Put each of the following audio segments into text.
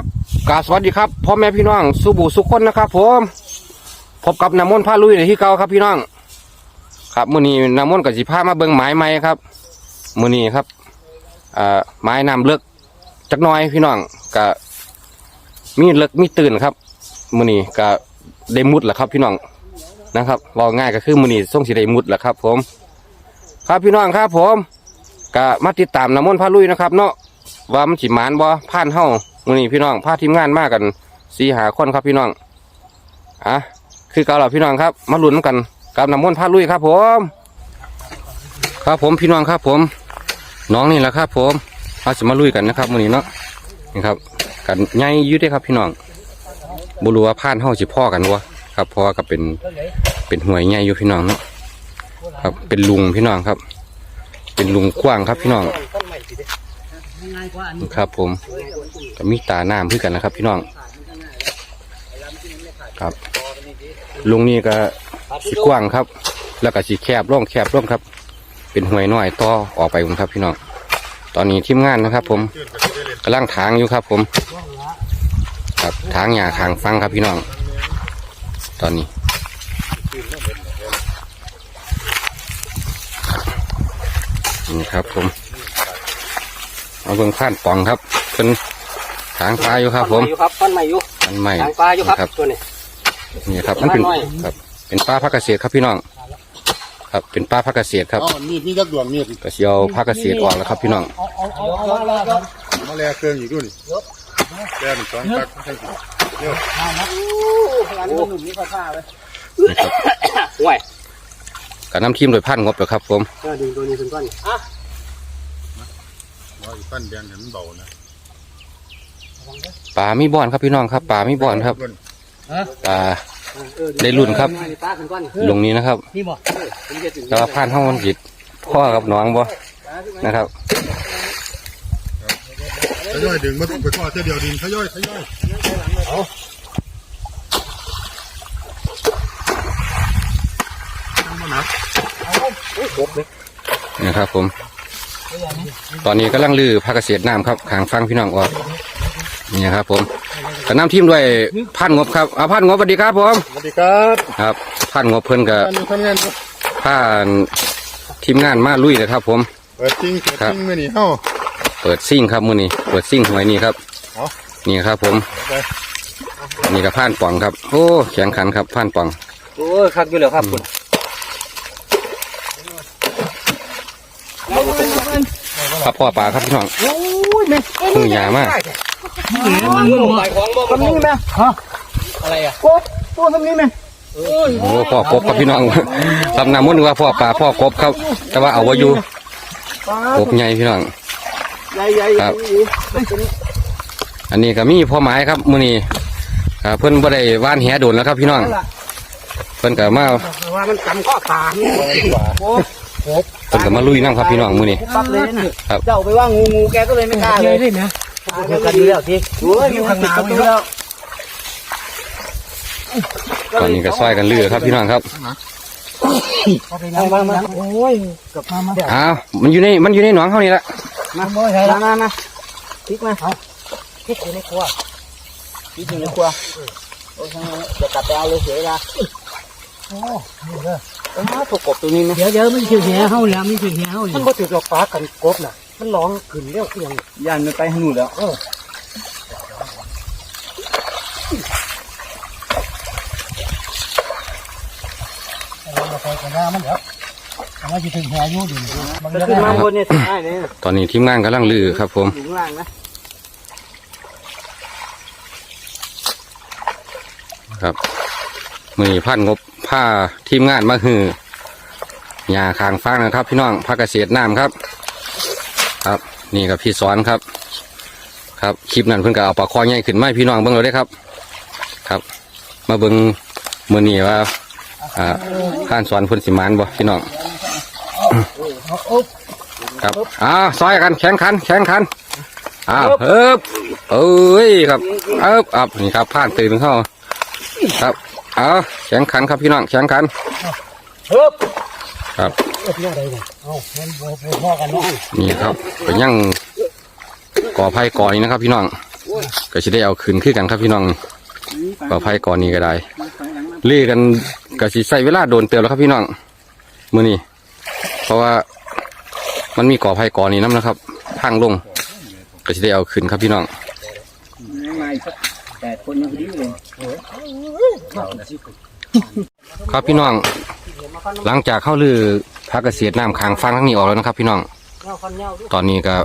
ครับกาสวัสดีครับพ่อแม่พี่น้องสุบูสุขคนนะครับ ผมพบกับน้ำมนต์ผ้าลุยในที่เก่าครับพี่น้อง ครับมื้อนี้น้ำมนต์กับสิพามาเบิ่งไม้ใหม่ครับมื้อนี้ครับอ่าไม้น้ำเลิกจักน้อยพี่น้องก็มีเลิกมีตื่นครับมื้อนี้ก็ได้มุดแหละครับ พี่น้องนะครับว่าง่ายก็คือมื้อนี้ส่งสิได้มุดแหละครับ ผม ครับพี่น้องครับ ผมก็มาติดตามน้ำมนต์ผ้าลุยนะครับ เนาะว่ามันสิหมานบ่ผ่านเฮา มื้อนี้พี่น้องพาทีมงานมากกันสีหาคนครับพี่น้องอะคือเก่าแล้วพี่น้องครับมาลุ้นกันกับน้ำมนต์พาลุยครับ ผม ครับผมพี่น้องครับผม น้องนี่แหละครับ ผมเราจะมาลุยกันนะครับมื้อนี้เนาะนี่ครับกันใหญ่อยืดได้ครับพี่น้องบ่รู้ว่าผ่านเฮาสิพ่อกันบ่ครับเพอกับเป็นเป็นห่วยใหญ่อยู่พี่น้องเนาะครับเป็นลุงพี่น้องครับ เป็นลุงกว้างครับพี่น้อง ครับผมก็มีตาน้ำพือกันนะครับ พี่น้อง ครับลุงนี่ก็สีกว้างครับ แล้วก็สีแคบร่องแคบร่องครับ เป็นห่วยน้อยต่อออกไปผมครับพี่น้อง ตอนนี้ทีมงานนะครับ ผมกำลังถางอยู่ครับ ผม ครับถางหญ้าคางฟังครับพี่น้อง ตอนนี้นี่ครับผม เอาเบิ่งผ่านปล่องครับเป็นทางปลาอยู่ครับ ผมอยู่ครับปั้นใหม่อยู่อันใหม่ทางปลาอยู่ครับครับตัวนี้นี่ครับ มันเป็นปลาน้อยครับ เป็นปลาพักเกษตรครับพี่น้อง ครับเป็นปลาพักเกษตรครับอ๋อมีดมีจักดวงมีดก็เสียวพักเกษตรออกแล้วครับพี่น้องมาแลเครื่องอยู่ด้วยนี่แลหนึ่งสองตักให้กินโอ้ร้านนี้หนุ่มนี่เขาท่าเลยนี่ครับห่วยกับน้ำทีมโดยพันงบแล้วครับผมเออดึงตัวนี้ขึ้นก่อนอะ ว่าอีปั้นแดงเห็นมันเบานะปลามีบ่อนครับพี่น้องครับปลามีบ่อนครับปลาเออได้รุ่นครับตาขึ้นก่อนลงนี้นะครับนี่บ่เป็นเจ็ดถึงแต่ว่าผ่านห้องมันจิตพ่อกับน้องบ่นะครับทยอยดึงมาไปข้อเท่าเดียวดึงทยอยทยอยเอามาหนักนะครับผม ตอนนี้กำลังลือพักเกษตรน้ำครับขางฟังพี่น้องออกนี่ครับ ผมกับน้ำทีมด้วยพันงบครับเอาพันงบสวัสดีครับผมสวัสดีครับครับพันงบเพิ่นกับอันนี้ทำงานอยู่ผ้าทีมงานมาลุยเลยครับ ผมเปิดจริงเปิดจริงไม่หนีเฮ้าเปิดซิ่งครับมือนี้เปิดซิ่งหวยนี่ครับเอานี่ครับ ผมไปนี่กับผ่านป่องครับ โอ้แข็งขันครับผ่านป่องโอ้ยคักอยู่แล้วครับคุณ ครับพ่อปลาครับพี่น้องโอ้ยแม่เพิ่งยามากมันมือใส่ของบ่มันนี่แม่ฮะอะไรอะโคตรตัวทำนี้แม่โอ้ยโอ้พ่อกบครับพี่น้องทำน้ำมันว่าพ่อปลาพ่อกบครับ แต่ว่าเอาไว้อยู่กบใหญ่พี่น้องใหญ่ใหญ่ครับอันนี้ก็มีพ่อไม้ครับมือนี้อ่าเพิ่นบ่ได้ว่านแหโดนแล้วครับพี่น้องเพิ่นก็มาว่ามันกำข้อขาโอ้ เพิ่นก็มาลุยน้ำครับพี่น้องมือนี้ ปั๊บเลยนะครับ เจ้าไปว่างูงูแกก็เลยไม่กล้าเลยเดียวกันอยู่แล้วทีโอ้ยอยู่ข้างหน้าอยู่แล้วตอนนี้ก็ซอยกันเลือครับพี่น้องครับมามามาโอ้ยกับมามาอ้าวมันอยู่ในมันอยู่ในหนองเขานี่ละมาบ่ใช่ละมามาพริกมาเอาพริกอยู่ในครัวพริกอยู่ในครัวโอ้ยจะกลับไปเอาเลยเสียเวลาโอ้เออ ถูกกบตัวนี้นะเดี๋ยวเดี๋ยวมันถือแหเฮาแล้วมันถือแหเฮามันี่นบ่ถือดอกฟ้ากันกบน่ะ มันร้องขึ้นเรียวเอียงยันมันไปหนูแล้ว เออเราไปกันหน้ามันเดี๋ยวเอามาจะถึงแหอยู่ดิบางจะเรื่องขึ้นมาบนเนี่ยถึงได้เลยตอนนี้ทีมงานกำลังลือครับผม อยู่ข้างล่างนะครับ มือพันงบผ้าทีมงานมาหือหญ้าคางฟางนะครับ พี่น้องพักเกษตรน้ำครับ ครับนี่กับพี่สอนครับ ครับคลิปนั้นเพิ่นก็เอาปลาคอใหญ่ขึ้นมาให้พี่น้องเบิ่งเราได้ครับ ครับ มาเบิ่งมือนี้ว่าอ่าข้านสอนเพิ่นสิมานบ่พี่น้องครับอ่าซอยกันแข่งขัน แข่งขันอ้าวเฮ้บเอ้ยครับเอ๊บอับนี่ครับผ่านตื่นเข้าครับ เอาแข่งขันครับพี่น้องแข่งขันเฮ้ยครับเอามันบ่บ่พอกันเนาะนี่ครับเป็นยังก่อไผ่ก่อนี่นะครับ พี่น้องก็จะได้เอาคืนขึ้นกันครับพี่น้องปลอดภัยก่อนนี้ก็ได้เล่กันก็สิใส่เวลาโดนเตือนแล้วครับพี่น้องมื้อนี้เพราะว่ามันมีก่อภัยก่อนนี้น้ำนะครับทางลงก็จะได้เอาคืนครับพี่น้องมาอีกสัก แปดคนยังดีเลยครับพี่น้อง หลังจากเข้าลือพักเกษตรน้ำค้างฟังทั้งนี้ออกแล้วนะครับ พี่น้อง ตอนนี้ก็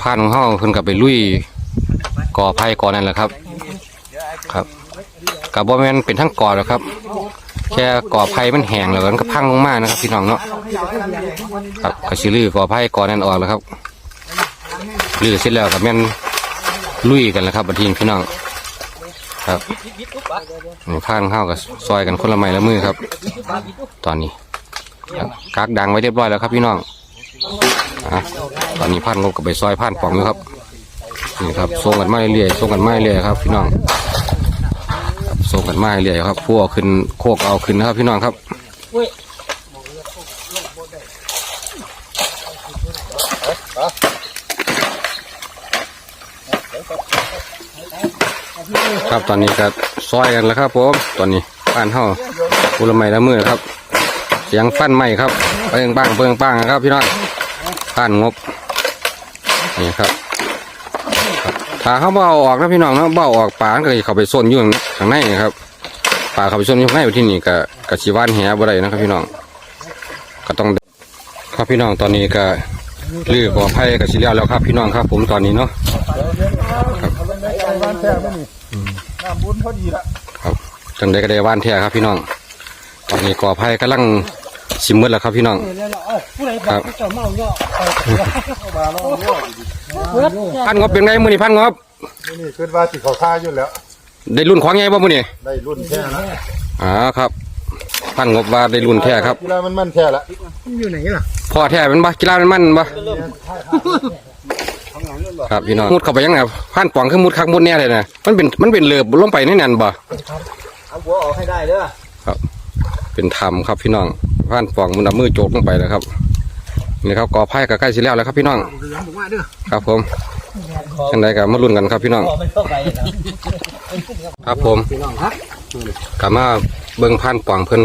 พานของเขาเพิ่นกับไปลุยก่อไผ่ก่อนนั่นแหละครับ ครับกับบ่แม่นเป็นทั้งก่อแล้วครับ แค่ก่อไผ่มันแห้งแล้วมันก็พังลงมานะครับ พี่น้องเนาะครับก็สิลือก่อไผ่ก่อนนั่นออกแล้วครับลือเสร็จแล้วก็แม่น ลุยกันแล้วครับบัดทีนพี่น้องครับนี่านข้าวกับซอยกันคนละไม้ละมือครับ ตอนนี้ครับกักดังไว้เรียบร้อยแล้วครับพี่น้องอะตอนนี้พันก็ไปซอยพันป่องอยู่ครับนี่ครับส่งกันมาเรื่อยๆส่งกันมาเรื่อยครับพี่น้องส่งกันมาเรื่อยครับพวกขึ้นโคกเอาขึ้นนะครับพี่น้องครับ ครับตอนนี้ก็ซอยกันแล้วครับผมตอนนี้พันเท่าอุลไม้ละมือครับ เสียงฟันไหมครับเปิงปังเปิงปังครับพี่น้องฟันงบนี่ครับถ้าเขาเบาออกนะพี่น้องนะเบาออกปลาก็จะเข้าไปส้นอยู่ข้างในครับปลาเข้าไปส้นอยู่ข้างในอยู่ที่นี่ก็กระชีวานแหบ่ได้นะครับ พี่น้องก็ต้องครับพี่น้องตอนนี้ก็ลือก่อไผ่กระชีเลี้ยวแล้วครับ พี่น้องครับ ผมตอนนี้เนาะบ้านแท้ไม่มีน้ำ บุญพอดีละครับจังใดก็ได้ว่านแท้ครับพี่น้อง ตอนนี้ก่อไผ่กำลังชิมมืดแล้วครับพี่น้องผู้ใดบอกเจ้าเมาเนาะมาแล้วเนี่ยพันงบเป็นไงมือนี่พันงบนี่คิดว่าสิเขาท่าอยู่แล้ว ได้รุ่นของไงบ่มือนี่ได้รุ่นแท้นะอ่าครับ พันงบว่าได้รุ่นแท้ครับกีฬามันมันแท้ละอยู่ไหนล่ะพ่อแท้เป็นบ่กีฬาเป็นมันบ่ ครับพี่น้องมุดเข้าไปยังไงพันป่องคือมุดคักมุดแน่เลยนะมันเป็นมันเป็นเลือบลงไปในนั้นบ่เอาหัวออกให้ได้เด้อเป็นธรรมครับพี่น้องพันป่องมันเอามือโจกลงไปแล้วครับนี่ครับกอไผ่ก็ใกล้สิแล้วแล้วครับพี่น้องครับผมจังใดก็มาลุ้นกันครับพี่น้องออกไปเข้าไปแล้วครับผมพี่น้องครับกลับมาเบิ่งพันป่องเพิ่น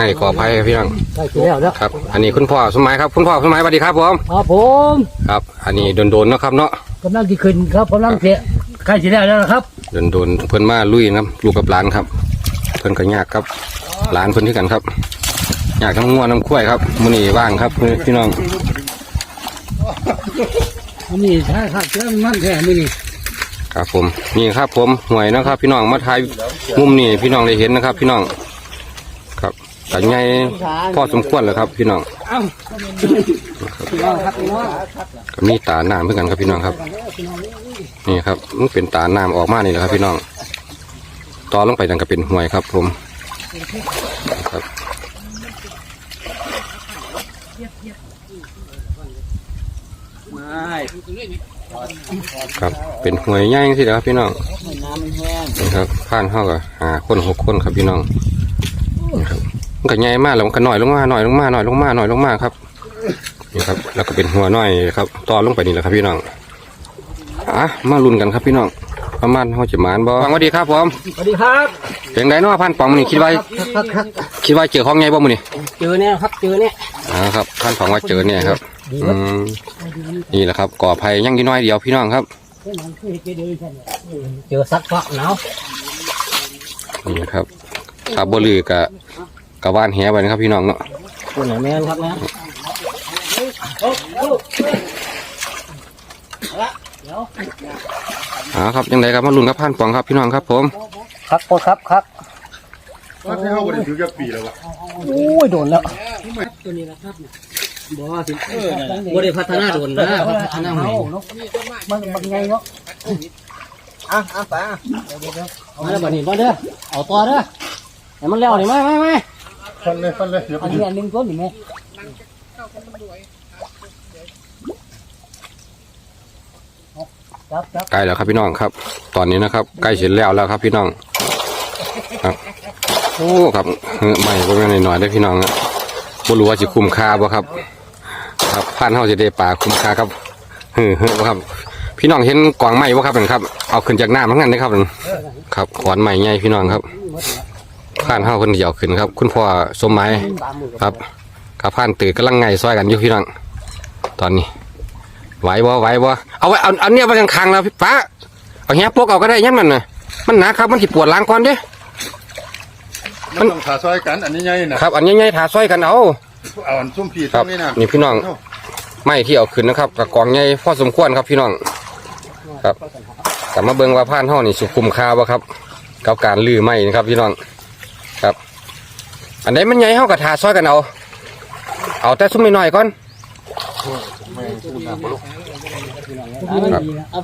ให้กอไผ่ครับพี่น้องได้ทีแล้วแล้วครับ อันนี้คุณพ่อสมัยครับ คุณพ่อสมัยสวัสดีครับผมครับผมครับ อันนี้โดนๆเนาะครับเนาะกำลังที่ขึ้นครับกำลังเสียใกล้สิแล้วแล้วนะครับโดนๆเพิ่นมาลุยนะครับลูกกับหลานครับ เพิ่นก็ยากครับหลานเพิ่นที่กันครับอยากทั้งงัวน้ำข้วยครับมื้อนี้ว่างครับพี่น้องอันนี้ใช่ครับเจ้ามันแท้มื้อนี้ครับผมนี่ครับผมหวยนะครับ พี่น้องมาถ่ายมุมนี้พี่น้องได้เห็นนะครับ พี่น้อง ครับแต่ใหญ่พอสมควรแล้วครับ พี่น้องครับพี่น้องก็มีตาน้ำเพื่อกันครับพี่น้องครับ นี่ครับมันเป็นตาน้ำออกมานี่แหละครับ พี่น้องต่อลงไปนั่นก็เป็นห่วยครับ ผมครับครับเป็นหวยใหญ่สิครับพี่น้องนี่ครับผ่านห้าก็หาคนหกคนครับพี่น้องนี่ครับ ก็ใหญ่มากแล้วมันก็หน่อยลงมาหน่อยลงมาหน่อยลงมาหน่อยลงมาครับนี่ครับ แล้วก็เป็นหัวหน่อยครับต่อลงไปนี่แหละครับพี่น้องอะมาลุ้นกันครับพี่น้องประมาณเขาจะหมานบ่สวัสดีครับผมสวัสดีครับเพียงใดเนาะพันปองมันนี่คิดว่าครับครับคิดว่าเจอของไงบ่มันนี่เจอเนี่ยครับเจอเนี่ยอ่าครับพันปองว่าเจอเนี่ยครับอืมนี่แหละครับ ก่อภัยยังอยี่น้อยเดียวพี่น้องครับ เจอซักฟักหนาวนี่ครับถ้าบ่ลือกะ กะว่านแหไปนะครับพี่น้องเนาะตัวไหนแม่นครับนะอ่าครับยังไงครับมาลุ้นกับพันปองครับพี่น้องครับ ผมครับโคครับครับว่าที่เขาบริสุทธิ์จะปีแล้ววะโอ้ยโดนแล้วตัวนี้นะครับบ่สิบ่ได้พัฒนาโดนนะพัฒนาใหม่มันมันไงเนาะอะอะไปอะเอาแล้วบัดนี้บ่เด้อเอาต่อเด้อให้มันแล้วนี่มามามา ฟันเลยฟันเลยเดี๋ยวไปอันดูนี้อันหนึงตัวนี่แม่จับจับใกล้แล้วครับพี่น้องครับ ตอนนี้นะครับ ใกล้เสร็จแล้วแล้วครับพี่น้องครับโอ้ครับเฮ้อไม่ก็ไม่นหน่อยได้อพี่น้องนะบ่รู้ว่าจะคุ้มค่าบ่ครับ ครับพันเฮาจะได้ปลาคุ้มค่าครับเฮ้อเฮ้อบ่ครับ พี่น้องเห็นกวางไม้บ่ครับนั่นครับ เอาขึ้นจากน้ำทั้งนั้นเลยครับนั่นครับขอนไม้ใหญ่พี่น้องครับ ผ่านเฮาเพิ่นสิเอาขึ้นครับ คุณพ่อสมหมายครับกับผ่านตื่นกำลังไงซอยกันอยู่พี่น้องตอนนี้ไหวบ่ไหวบ่เอาไว้เอาเอาเนี่ยไปข้างๆแล้วพี่ป้าเอาแฮปกเอาก็ได้ยังมันน่ะมันหนาครับมันสิปวดหล้างก่อนเด้มันต้องขาซอยกันอันนี้ไงนะครับ อันใหญ่ๆถาซอยกันเอาเอาอันซุ่มผีครัซุ่บมนี่นะนี่พี่น้องไม่ที่เอาขึ้นนะครับกับกองใหญ่พอสมควรครับพี่น้องครับกลับมาเบิ่งว่าผ่านห้องนี่สุขุมค่าบ่ครับกับการลื้อไม้นะครับพี่น้องครับ อันไหนมันใหญ่เฮาก็ถาซอยกันเอา เอาแต่ซุ้มน้อยๆก่อนครับเอ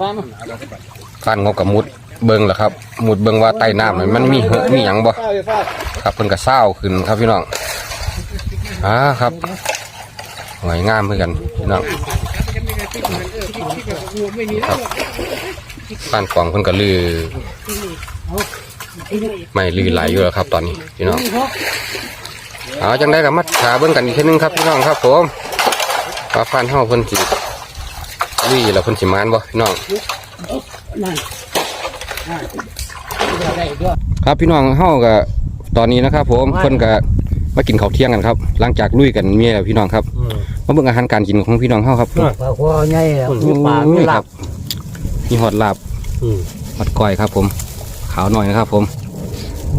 านงบกับมุดเบิงแหละครับ มุดเบิงว่าใต้น้ำนี่มันมีเหอะมีหยังบ่ครับเพิ่นก็เศร้าขึ้นครับพี่น้องอ่าครับสวยงามเหมือนกันพี่น้องครับบ้านกวางเพิ่นก็ลือ ไม่ลือไหลายอยู่แล้วครับ ตอนนี้พี่น้องเอาจังได้กับมัดขาเบิ่งกันอีกทีนึงครับพี่น้องครับผมว่าฟันเฮาเพิ่นสิลุยแล้วเพิ่นสิมานบ่พี่น้องนั่นได้ด้วยครับพี่น้องเฮาก็ตอนนี้นะครับ ผมเพิ่นก็มากินข้าวเที่ยงกันครับ หลังจากลุยกันเมียแล้วพี่น้องครับมาเบิ่งอาหารการกินของพี่น้องเฮาครับปลาคอใหญ่อะมีปลามีหลับมีหอดลาบอืมหอดก้อยครับผม ขาวหน่อยนะครับผม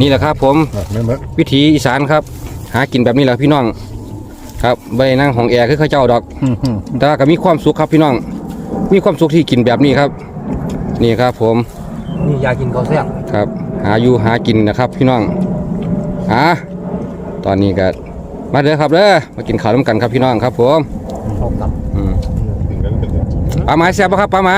นี่แหละครับผมไม่เหมือนวิถีอีสานครับ หากินแบบนี้แหละพี่น้อง ครับใบนั่งของแอร์คือเข้าเจ้าดอกแต่ก็มีความสุขครับพี่น้อง มีความสุขที่กินแบบนี้ครับ นี่ครับผมนี่อยากกินข้าวแซ่บครับ หาอยู่หากินนะครับ พี่น้องอ่าตอนนี้ก็มาเด้อครับเด้อมากินข้าวน้ำกันครับพี่น้องครับผมเข้ากับอืมปลาไม้แซ่บปะครับปลาไม้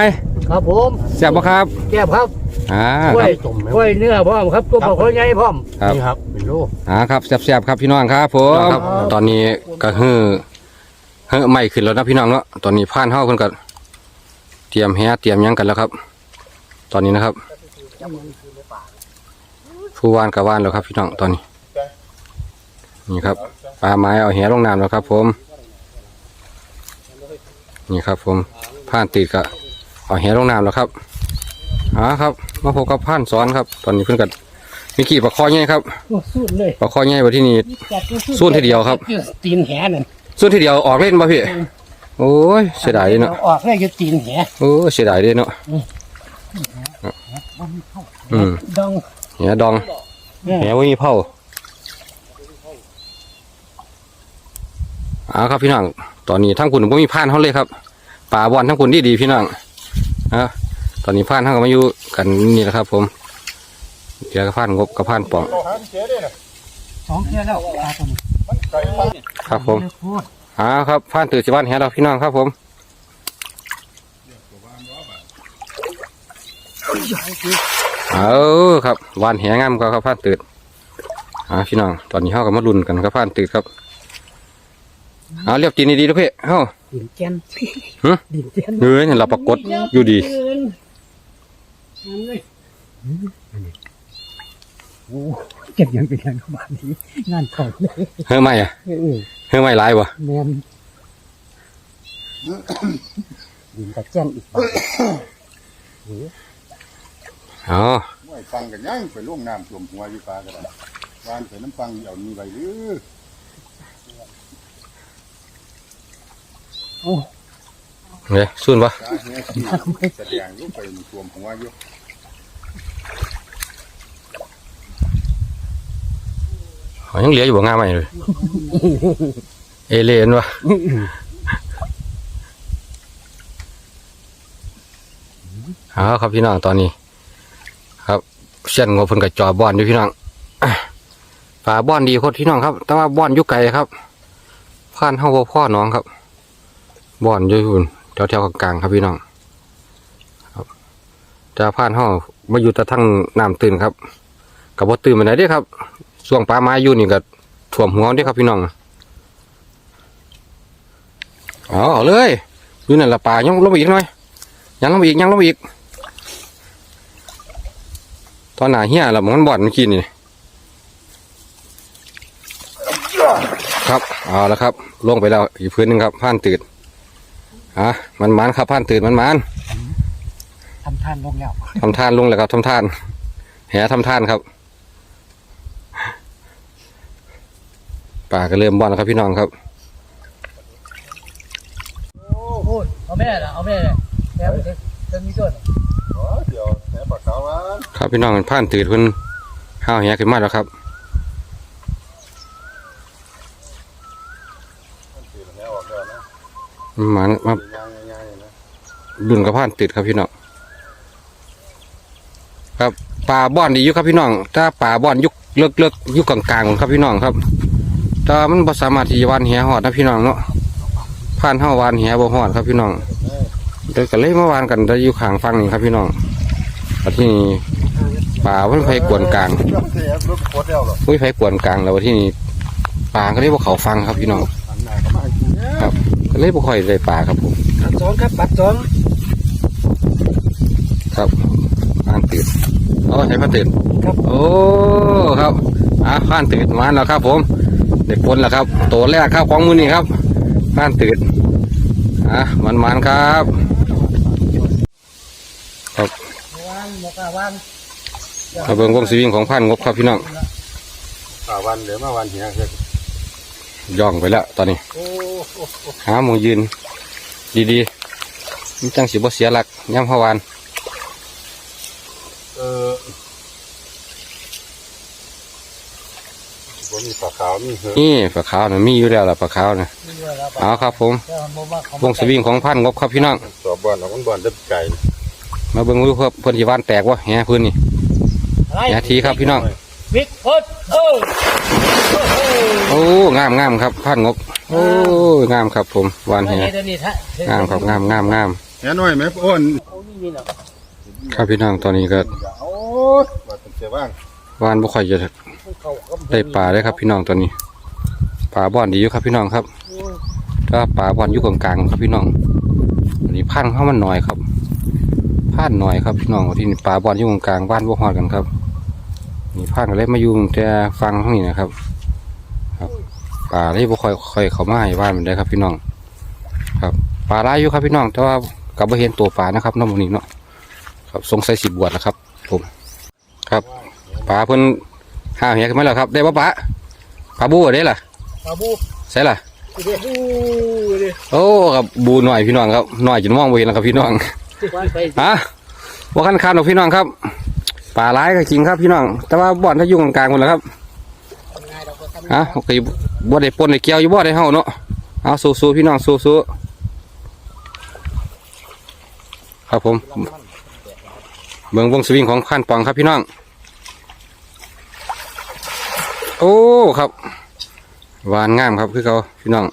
ครับผมแซ่บปะครับแก้บครับ อ่ากล้ควรับยกล้วยเนื้อพร้อมครับตัวปลาคอใหญ่พร้อม ครับ นี่ครับเป็นโล อ่าครับแซ่บๆครับพี่น้องครับผมตอนนี้ก็ฮือเฮ้อไม่ขึ้นแล้วนะพี่น้องเนาะตอนนี้ผ่านเฮาเพิ่นก็เตรียมแฮเตรียมหยังกันแล้วครับ ตอนนี้นะครับผู้วานกับวานแล้วครับ พี่น้องตอนนี้ นี่ครับปลาไม้เอาแหลงน้ำแล้วครับ ผม นี่ครับ ผมผ่านติดกับเอาแหลงน้ำแล้วครับ อ่าครับ มาพบกับผ่านสอนครับ ตอนนี้เพิ่นก็มีขี่ปลาคอใหญ่ครับสุดเลยปลาคอใหญ่มาที่นี่ส่วนทีเดียวครับตีนแหนั่นส่วนทีเดียวออกเล่นป่ะพี่ โอ้ยเสียดายเด้เนาะ ออกได้อยู่ตีนแหโอ้ยเสียดายเด้เนาะ อืม ดองเหียดองเหียว่ามีเผาเอาครับพี่น้อง ตอนนี้ทั้งคุณบ่มีผ่านเขาเลยครับ ป่าบอลทั้งคุณดีดีๆพี่น้องอะต อนนี้ผ่านทั้งก็มาอยู่กันนี่แหละครับ ผมเดี๋ยวก็ผ่านงบกับผ่านป่องเอาหาเจ๊ได้น่ะสองเที่ยวแล้วปลาตัวนี้มันไก่มันครับผมพูดอ่าครับผ่านตื่นสิบ้านเหียเราพี่น้องครับผมเอาครับวานแหงามก็ครับผ่านตื่นอ่าพี่น้องตอนนี้เข้ากับมาลุนกันครับผ่านตื่นครับเอาเรียบตีนดีๆนะพี่เฮ้าดินแกนฮะดินแกนเฮ้ยนี่เราปรากฏอยู่ดี โอ้เก็บยังเป็นยังขบานนี้งานของเลยเฮ้ยไม่อะเออเฮ้ยไม่ร้ายวะแมนดินตะแจ้งอีกบาทอ๋อไม่ฟังกันยังไปล่วงน้ำท่วมหัวอยู่ปลากันวานไปน้ำฟังเอามีใบหรือ เนี่ยสุ่นปะตาเหี้ยที่แสดงรูปไปมันท่วมหัวอยู่อ๋อยังเหลืออยู่บ่งามไหมเลยเอเลนวะเอาครับพี่น้องตอนนี้ ครับเส้นงบเพิ่นกับจอบอนอยู่พี่น้องอะฝาบอนดีโคตรพี่น้องครับ แต่ว่าบอนอยู่ไกลครับผ่านเฮาบ่พ่อน้องครับบอนอยู่หุ่น แถวๆกลางๆครับพี่น้องครับแต่ผ่านเฮามาอยู่ต่ทั้งน้ำตื่นครับกับบ่ตื่นไปไหนดเด้ครับช่วงปลาไม้อยู่นี่ก็ท่วมหัวเด้ครับพี่น้องเอาเอเลยอยู่นั่นละปลายังลงไปอีกหน่อยยังลงไปอีกยังลงไปอีก ตอนหนาเฮียละมันบ่อนเมื่อกี้นี่ครับเอาแล้วครับ ลงไปแล้วอีกพื้นหนึ่งครับผ่านตืด อะมันมันครับผ่านตืดมันมันำท่านลงแล้วทำท่านลงแล้วครับทำท่าน แหทำท่านครับป่าก็เริ่มบ่อนแล้วครับพี่น้องครับโอ้พูดเอาแม่ละเอาแม่เลยแม่ไปถึงถึงมีต้นอ๋อเดี๋ยวแหนปลาขาวมันครับพี่น้องผ่านตื่นเพิ่นห้าวแหขึ้นมาแล้วครับ มันตีแหนออกแล้วนะ ห มันมาตีย่างย่างๆนดุนกับผ่านติดครับพี่น้องครับป่าบ่อนดีอยู่ครับพี่น้อง ถ้าป่าบ่อนยุคเลิกเลิกยุคกลางๆครับพี่น้องครับแต่มันบ่สามารถที่จะวานแหหอดนะพี่น้องเนาะผ่านเฮาวานแหบ่หอดครับพี่น้องเดี๋ยวก็เลยมาวานกันได้อยู่ข้างฟังนี่ครับพี่น้องแล้วที่นี่ป่าเพิ่นไปกวนกลางเรื่องเสียรถโคตรแล้วหรออุ้ยไปกวนกลางแล้วที่นี่ป่าก็เลยบ่เขาฟังครับพี่น้องครับ เลยบ่ค่อยได้ป่าครับผมปัดสองครับปัดสองครับผ่านตื่นเอาใช้ผ่านตื่นครับโอ้ครับอะผ่านตื่นมาแล้วครับผมเด็กปนแล้วครับ ตัวแรกครับของมือนี่ครับผ่านตื่นอะมันมันๆครับ ครับวางหมกอะวางกระเบื้องวงสวิงของพันงบครับพี่น้องป่าวันเดี๋ยวมาวันเหียเกิด ย่องไปแล้วตอนนี้โอ้โอ้โอ้หาหมองยืน ดีๆมันจังสิบ่เสียหลักย่ำพะวานเออผมมีปลาขาวมีเหอะนี่ปลาขาวนะมีอยู่แล้วล่ะปลาขาวนะนี่ด้วยแล้วเอาครับ ผมแต่มันบอกว่าเขาวงสวิงของพันงบครับพี่น้องสอบบอลเราคนบอลเด็ดไก่มาเบิ่งดูเพื่อเพื่อนที่วานแตกวะแหพื้นนี่อะไรแหทีครับพี่น้อง บิ๊กพดเออโอ้โหโอ้งามงามครับพันงบโอ้ยงามครับผมวานแหเดี๋ยวนี้ฮะงามครับงามงามงามแหน้อยไหมอ้นโอ้นี่มีเนาะครับพี่น้องตอนนี้ก็โอ้ยว่าเป็นเสียบ้างวานบ่ค่อยจะเขาก็ได้ปลาได้ครับพี่น้องตอนนี้ปลาบ่อนดีอยู่ครับพี่น้องครับ ถ้าปลาบ่อนอยู่กลางๆครับพี่น้องอันนี้พันเข้ามันหน่อยครับพันหน่อยครับพี่น้องที่นี่ปลาบ่อนอยู่กลางๆบ้านบ่ฮอดกันครับ นี่พันก็เลยมาอยู่แต่ฟังข้างนี้นะครับ ครับปลาเลยบ่ค่อยค่อยเข้ามาให้บ้านมันได้ครับ พี่น้อง ครับปลาหลายอยู่ครับพี่น้อง แต่ว่ากับบ่เห็นตัวปลานะครับน้องมันนี้เนาะครับสงสัยสิบวชแล้วครับ ผม ครับปลาเพิ่นห้าวเหียขึ้นมาแล้วครับ ได้ปะปลาปลาบูได้ล่ะปลาบูใช่ล่ะเดี๋ยวบูเดี๋ยวโอ้ครับบูหน่อยพี่น้องครับหน่อยจนมองบ่เห็นแล้วครับพี่น้องไปฮะว่าคันคานหรอกพี่น้องครับ ป่าร้ายก็จริงครับพี่น้อง แต่ว่าบ่อนถ้าอยู่กลางๆหมดแล้วครับฮะโอเคบ่ได้ปนได้เกี่ยวอยู่บ่ได้เฮาเนาะเอาสู้ๆพี่น้องสู้ๆครับผมเบิ่งวงสวิงของขันปองครับพี่น้อง โอ้ครับหวานงามครับคือเขาพี่น้อง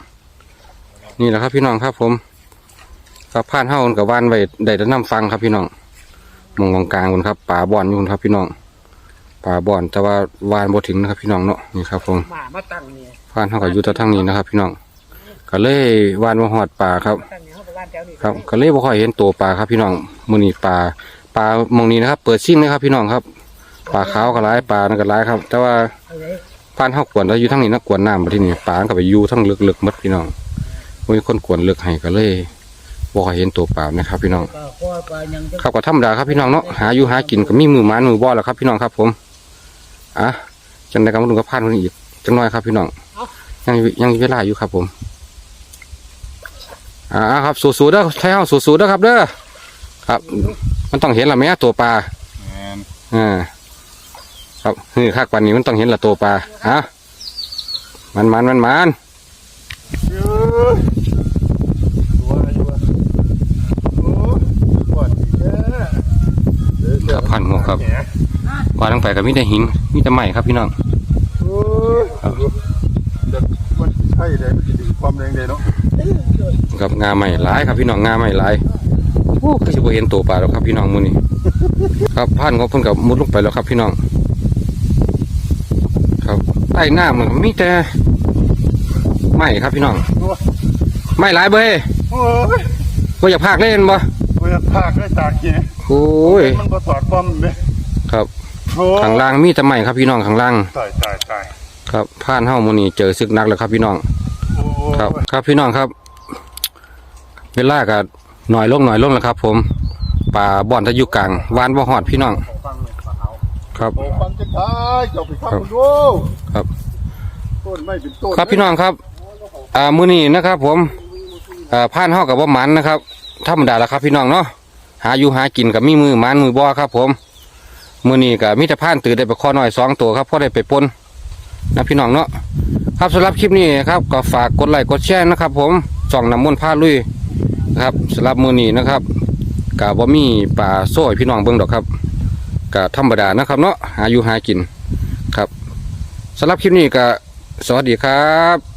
นี่แหละครับพี่น้องครับผมครับผ่านเฮ้ากับวานไว้ได้แต่น้ำฟังครับพี่น้อง มองกลางๆคนครับป่าบอนอยู่ครับ พี่น้องป่าบอน แต่ว่าวานบ่ถึงนะครับ พี่น้องเนาะนี่ครับผมหมามาตั้งนี่ผ่านเฮ้ากับอยู่แต่ทางนี้นะครับ พี่น้องก็เลยวานมาหอดป่าครับ ตั้งนี่เขาไปบ้านแถวนี้ครับก็เลยบ่ค่อยเห็นตัวปลาครับพี่น้องมื้อนี้ปลาปลามองนี้นะครับ เปิดซิ่งนะครับ พี่น้องครับปลาขาวก็หลายปลานั่นก็หลายครับ แต่ว่าเอาไว้ผ่านเฮากวนแล้วอยู่ทางนี้นะกวนน้ำมาที่นี่ปลามันก็ไปอยู่ทั้งลึกๆหมดพี่น้องมีคนกวนลึกให้ก็เลย บ่ค่อยเห็นตัวปลานะครับพี่น้องปลาคอปลายังจะครับก็ธรรมดาครับพี่น้องเนาะหาอยู่หากินก็มีมือหมานมือบ่อแล้วครับ พี่น้องครับ ผมอะจังได้กำลังกับพานคนอีกจังน้อยครับ พี่น้องยังยังมีเวลาอยู่ครับ ผมอ่าครับสู้ๆเด้อใช้เฮาสู้ๆเด้อครับ เด้อครับ มันต้องเห็นละแม่ตัวปลาแมนอ่าครับนี่คักวันนี้มันต้องเห็นละตัวปลาฮะมันมันมันมันเยอะตัวอะไรอยู่วะโอ้ยปวดแย่ เดี๋ยวคเดี๋ยรัวบพันหัวครับแหมว่าทั้งไปก็มีแต่หินมีแต่ไม้ครับพี่น้องโอ้ยจะมันใช่เลยมันจะดึงความแรงเลยเนาะกับงาใหม่หลายครับพี่น้องงาใหม่หลายโอ้ก็จะบ่เห็นตัวปลาแล้วครับพี่น้องมื้อนี้ครับพันของเพิ่นกับมุดลงไปแล้วครับพี่น้อง ครับใต้น้ำมันมีแต่ไม้ครับพี่น้อง ไม้หลายเบ้ยโอ้ยว่าอยากพากเล่นบ่โอ้ยพากได้ตากเงี้ย โอ้ยมันก็สอดป้อมเลยครับโอ้ยข้างล่างมีแต่ไม้ครับพี่น้องข้างล่างตายตายตายครับผ่านเฮ้ามื้อนี้เจอศึกหนักแล้วครับพี่น้องโอ้ยครับ ครับพี่น้องครับเวลาก็หน่อยลงหน่อยลงแล้วครับ ผมปลาบ่อนทะยุกลางวานบ่หอดพี่น้อง ครับโอ้ฟังจะตายเจ้าไปข้างคนดูครับต้นไม่เป็นต้นครับพี่น้องครับอ่ามื้อนี้นะครับ ผมอ่าผ่านเฮากับว่าหมันนะครับธรรมดาแล้วครับพี่น้องเนาะ หาอยู่หากินกับมีมือมันมือบ่ครับ ผมมือนี้ก็มีแต่ผ่านตื่นได้ไปข้อหน้อยสองตัวครับพอได้ไปปนนะพี่น้องเนาะครับสำหรับคลิปนี้ครับก็ฝากกดไลค์กดแชร์นะครับ ผมส่องน้ำมนต์พาลุยนะครับสำหรับมือนี้นะครับก็บ่มีปลาโซ่พี่น้องเบิ่งดอกครับก็ธรรมดานะครับ เนาะหาอยู่หากินครับสำหรับคลิปนี้ก็สวัสดีครับ